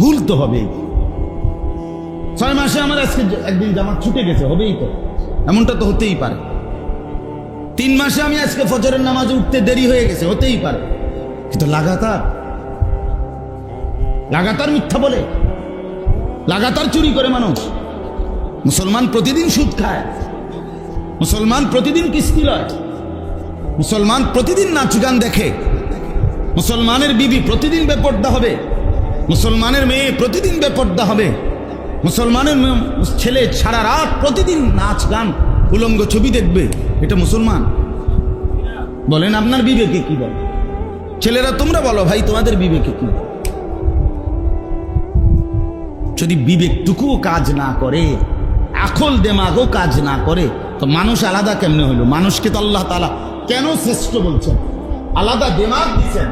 ভুল তো হবেই। ছয় মাসে আমার আজকে একদিন জামাত ছুটে গেছে, হবেই তো। এমনটা তো হতেই পারে। তিন মাসে আমি আজকে ফজরের নামাজে উঠতে দেরি হয়ে গেছে, হতেই পারে। কিন্তু লাগাতার লাগাতার মিথ্যা বলে, লাগাতার চুরি করে মানুষ। মুসলমান প্রতিদিন সুদ খায়, মুসলমান প্রতিদিন কিস্তি লয়, মুসলমান প্রতিদিন নাচ গান দেখে, মুসলমানের বিবি প্রতিদিন বেপর্দা হবে। মুসলমানের মেয়ে প্রতিদিন বেপর্দা হবে। মুসলমানের ছেলে সারা রাত প্রতিদিন নাচ, গান, উলঙ্গ ছবি দেখবে। এটা মুসলমান। বলেন আপনার বিবেকে কি বলে? ছেলেরা তোমরা বলো ভাই, তোমাদের বিবেকে কি? যদি বিবেকটুকুও কাজ না করে আকল দেমাগও কাজ না করে, তো মানুষ আলাদা কেমনে হলো? মানুষকে তো আল্লাহ তালা কেন শ্রেষ্ঠ বলছেন? আলাদা দেমাগ দিচ্ছেন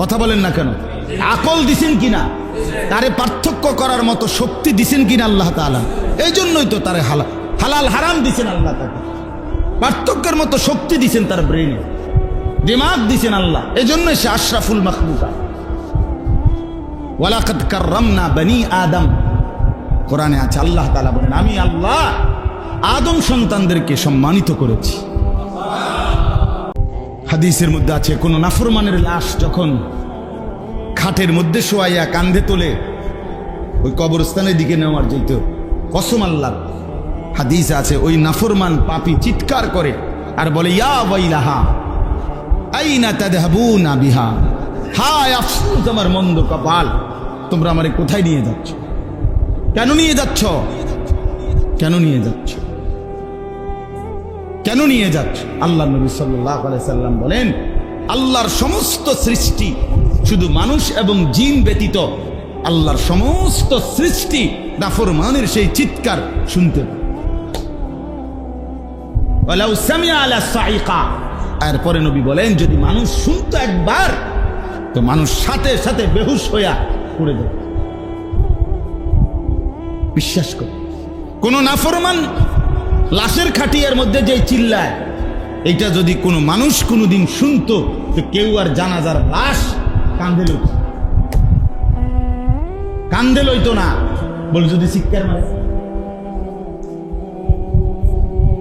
কথা বলেন না কেন? আকল দিছেন কিনা? তারে পার্থক্য করার মতো শক্তি দিছেন কিনা আল্লাহ তালা এই জন্যই তো তারে হালাল হালাল হারাম দিছেন আল্লাহ তাকে। পার্থক্যের মতো শক্তি দিছেন তার ব্রেনে দিমাগ দিছেন আল্লাহ। এই জন্যই সে আশরাফুল মাহমুকা ওয়ালাকাদ কাররামনা বনি আদম। কোরআনে আছে, আল্লাহ তাআলা বলেন, আমি আল্লাহ আদম সন্তানদেরকে সম্মানিত করেছি। হাদিসের মধ্যে আছে, কোন নাফরমানের লাশ যখন খাটের মধ্যে শোয়াইয়া কান্ধে তোলে। ওই কবরস্থানের দিকে নেওয়ার যেত কসম আল্লাহ। হাদিস আছে, ওই নাফরমান পাপি চিৎকার করে আর বলে, ইয়া বিহা? হায় আমার মন্দ কপাল। তোমরা আমারে কোথায় নিয়ে যাচ্ছ? কেন নিয়ে যাচ্ছ? কেন নিয়ে যাচ্ছ? কেন নিয়ে যাচ্ছ? আল্লাহ নবী সাল্লাহ সাল্লাম বলেন, আল্লাহর সমস্ত সৃষ্টি শুধু মানুষ এবং জিন ব্যতীত আল্লাহর সমস্ত সৃষ্টি নাফরমানের সেই চিৎকার শুনতে এরপরে নবী বলেন, যদি মানুষ শুনতো একবার, তো মানুষ সাথে সাথে বেহুশ হইয়া পড়ে যাবে। বিশ্বাস কর, কোন নাফরমান লাশের খাটিয়ার মধ্যে যে চিল্লায় এটা যদি কোনো মানুষ কোনোদিন শুনতো, তো কেউ আর জানাজার লাশ কান্দে লইত। কান্দে লইতো না। বল যদি চিৎকার মারে।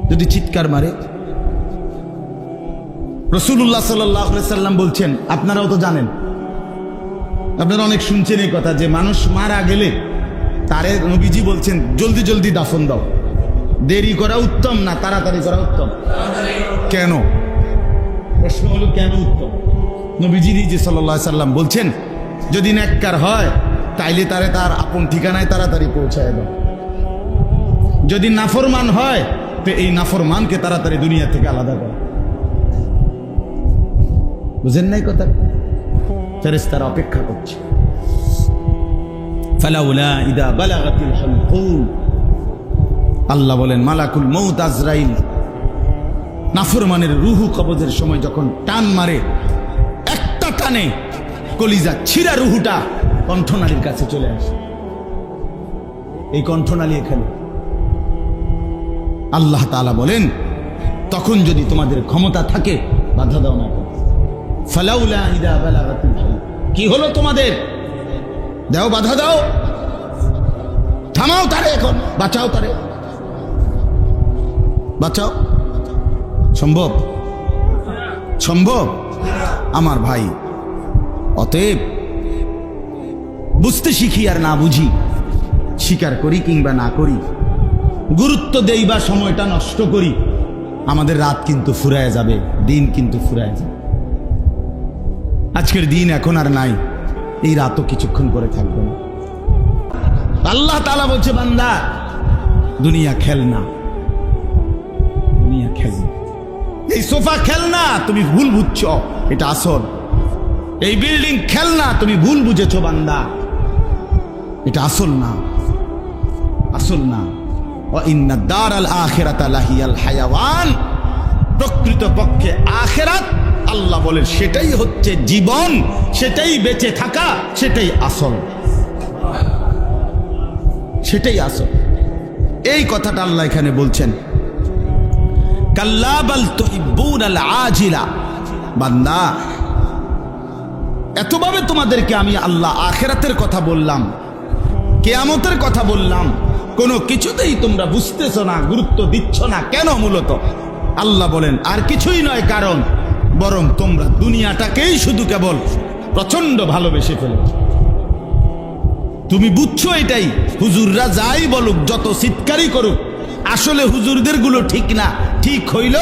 যদি চিৎকার মারে। রসুল্লাহ সাল্লাম বলছেন, আপনারাও তো জানেন। আপনারা অনেক শুনছেন এই কথা যে মানুষ মারা গেলে তারে নবীজি বলছেন, জলদি জলদি দাফন দাও। দেরি করা উত্তম না তাড়াতাড়ি করা উত্তম? কেন? প্রশ্ন হলো, কেন উত্তম? নবীজি নিজে সাল্লাহ সাল্লাম বলছেন, যদি ন্যাক্কার হয়, তাইলে তারে তার আপন ঠিকানায় তাড়াতাড়ি পৌঁছায় দাও। যদি নাফরমান হয়, তো এই নাফরমানকে তাড়াতাড়ি দুনিয়া থেকে আলাদা করো। বুঝেন নাই কথা? ফেরেস্তারা অপেক্ষা করছে। আল্লাহ বলেন, মালাকুল মৌত আজরাইল। নাফরমানের রুহু কবজের সময় যখন টান মারে একটা কলিজা ছিঁড়া রুহুটা কণ্ঠনালীর কাছে চলে আসে। এই কণ্ঠনালী এখানে। আল্লাহ তাআলা বলেন, তখন যদি তোমাদের ক্ষমতা থাকে, বাধা দাও না। কি হলো তোমাদের? দাও, বাধা দাও। থামাও তারে এখন, বাঁচাও তারে। বাঁচাও। সম্ভব? সম্ভব? আমার ভাই অতএব বুঝতে শিখি আর না বুঝি, স্বীকার করি কিংবা না করি, গুরুত্ব দেই বা সময়টা নষ্ট করি, আমাদের রাত কিন্তু ফুরায় যাবে, দিন কিন্তু ফুরায় যাবে। আজকের দিন এখন আর নাই, এই রাতও কিছুক্ষণ করে থাকবে না। আল্লাহ তালা বলছে, বান্দা, দুনিয়া খেল না। দুনিয়া খেলনা এই সোফা খেলনা তুমি ভুল বুঝছ, এটা আসল। এই বিল্ডিং খেলনা তুমি ভুল বুঝেছ, বান্দা। এটা আসল না। আসল না। আখেরাত হায়াওয়ান। আখেরাত, আল্লাহ বলে সেটাই হচ্ছে জীবন, সেটাই বেঁচে থাকা, সেটাই আসল। সেটাই আসল। এই কথাটা আল্লাহ এখানে বলছেন। কাল্লাবাল তুহিব্বুন আল আজিলা। বান্দা এতভাবে তোমাদেরকে আমি আল্লাহ আখেরাতের কথা বললাম, কেয়ামতের কথা বললাম, কোনো কিছুতেই তোমরা বুঝতেছ না, গুরুত্ব দিচ্ছ না। কেন মূলত? আল্লাহ বলেন, আর কিছুই নয় কারণ, বরং তোমরা দুনিয়াটাকেই শুধু কেবল প্রচণ্ড ভালোবেসে ফেলেছ। তুমি বুঝছ এটাই, হুজুররা যাই বলুক, যত চিৎকারই করুক, আসলে হুজুরদেরগুলো ঠিক না, ঠিক হইল?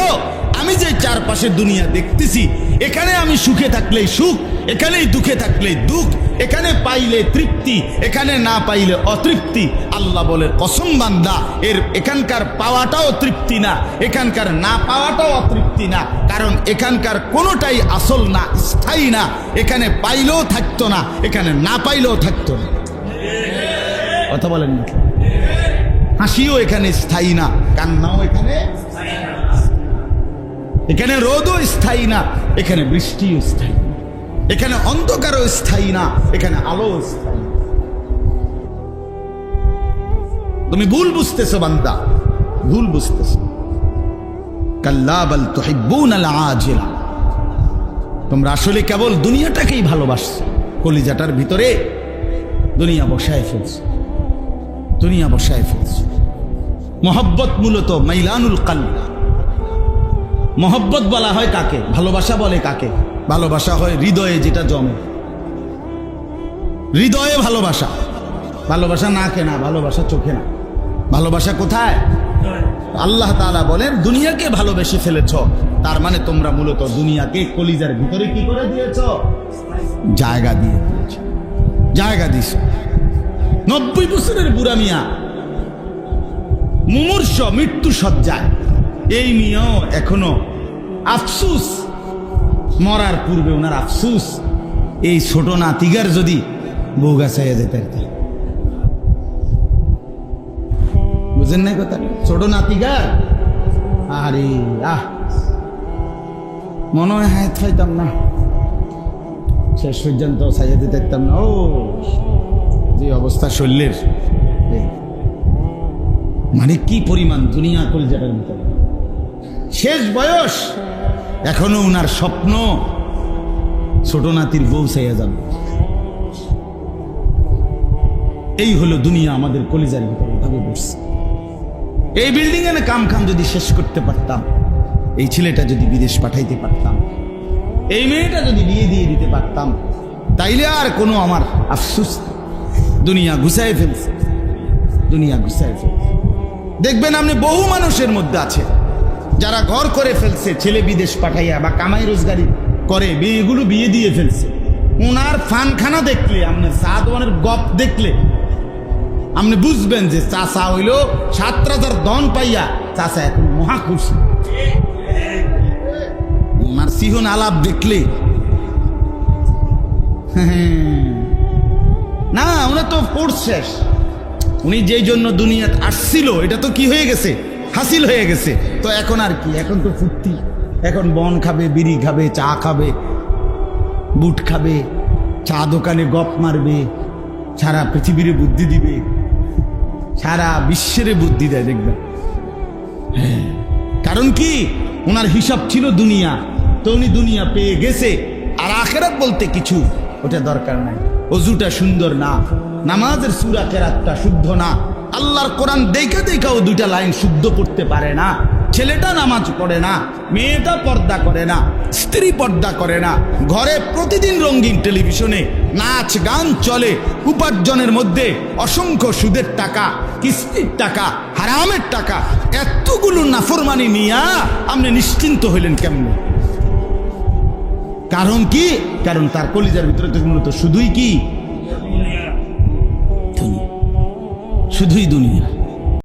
আমি যে চারপাশে দুনিয়া দেখতেছি, এখানে আমি সুখে থাকলেই সুখ এখানেই দুঃখে থাকলে দুঃখ, এখানে পাইলে তৃপ্তি, এখানে না পাইলে অতৃপ্তি। আল্লাহ বলে, কসম বান্দা, এর এখানকার পাওয়াটাও তৃপ্তি না, এখানকার না পাওয়াটাও অতৃপ্তি না, কারণ এখানকার কোনোটাই আসল না, স্থায়ী না। এখানে পাইলেও থাকতো না, এখানে না পাইলেও থাকতো না। কথা বলেন না হাসিও এখানে স্থায়ী না, কান্নাও এখানে এখানে রোদও স্থায়ী না, এখানে বৃষ্টিও স্থায়ী। এখানে অন্ধকারও স্থায়ী না, এখানে আলো স্থায়ী। তুমি ভুল বুঝতেছো, বান্দা। ভুল বুঝতেছো। কাল্লা তোমরা আসলে কেবল দুনিয়াটাকেই ভালোবাসছো। কলিজাটার ভিতরে দুনিয়া বসায় ফেলছো। দুনিয়া বসায় ফেলছো। মহব্বত মূলত মাইলানুল কাল মহব্বত বলা হয় কাকে? ভালোবাসা বলে কাকে? ভালোবাসা হয় হৃদয়ে যেটা জমে। হৃদয়ে ভালোবাসা। ভালোবাসা না কেনা ভালোবাসা চোখে না। ভালোবাসা কোথায়? আল্লাহ তাআলা বলেন দুনিয়াকে ভালোবেসে ফেলেছ। তার মানে তোমরা মূলত দুনিয়াকে কলিজার ভিতরে কি করে দিয়েছ? জায়গা দিয়ে দিয়েছ। জায়গা দিস নব্বই বছরের বুড়া মিয়া মুমূর্ষ মৃত্যু সজ্জায় এই মিয়াও এখনও। আফসুস, মরার পূর্বে ওনার আফসুস। এই ছোট নাতিগার যদি বউ গাছাইয়া যেতে আর। বুঝেন না কথা? ছোট নাতিগার? আরে আহ। মনে হয় পাইতাম না। শেষ পর্যন্ত সাইয়া দিতে না। ও, যে অবস্থা শরীরের। মানে কি পরিমাণ দুনিয়া কলজাটার ভিতরে। শেষ বয়স। এখনও উনার স্বপ্ন ছোট নাতির বউ চাইয়া যাবে। এই হলো দুনিয়া আমাদের কলিজার ভিতরে ভাবে বসছে। এই বিল্ডিং এর কাম খাম যদি শেষ করতে পারতাম, এই ছেলেটা যদি বিদেশ পাঠাইতে পারতাম, এই মেয়েটা যদি বিয়ে দিয়ে দিতে পারতাম, তাইলে আর কোনো আমার আফসুস দুনিয়া ঘুষায় ফেলছে। দুনিয়া ঘুষায় ফেলছে। দেখবেন আপনি বহু মানুষের মধ্যে আছে যারা ঘর করে ফেলছে, ছেলে বিদেশ পাঠাইয়া বা কামাই রোজগারি করে বিয়েগুলো বিয়ে দিয়ে ফেলছে। ওনার ফানখানা দেখলে, আপনার সাদওয়ানের গপ দেখলে, আপনি বুঝবেন যে চাষা হইল সাত রাজার দন পাইয়া চাষা এখন মহা খুশি। ওনার সিহন আলাপ দেখলে, না ওনার তো কোর্স শেষ। উনি যেই জন্য দুনিয়াত আসছিল, এটা তো কি হয়ে গেছে? হাসিল হয়ে গেছে। তো এখন আর কি? এখন তো ফুর্তি। এখন বন খাবে, বিড়ি খাবে, চা খাবে, বুট খাবে, চা দোকানে গপ মারবে, সারা পৃথিবীরে বুদ্ধি দিবে, সারা বিশ্বের বুদ্ধি দেয় দেখবেন হ্যাঁ। কারণ কি? ওনার হিসাব ছিল দুনিয়া। তো উনি দুনিয়া পেয়ে গেছে। আর আখেরাত বলতে কিছু ওটা দরকার নাই। অজুটা সুন্দর না। নামাজের সুরা কেরাতটা শুদ্ধ না। আল্লাহর কোরআন দেখা দেখাও দুইটা লাইন শুদ্ধ করতে পারে না। ছেলেটা নামাজ পড়ে না, মেয়েটা পর্দা করে না, স্ত্রী পর্দা করে না। ঘরে প্রতিদিন রঙিন টেলিভিশনে নাচ গান চলে, উপার্জনের মধ্যে অসংখ্য সুদের টাকা, কিস্তির টাকা, হারামের টাকা, এতগুলো নাফরমানি নিয়া আপনি নিশ্চিন্ত হইলেন কেমন? কারণ কি? কারণ তার কলিজার ভিতরে মূলত শুধুই কি। শুধুই দুনিয়া।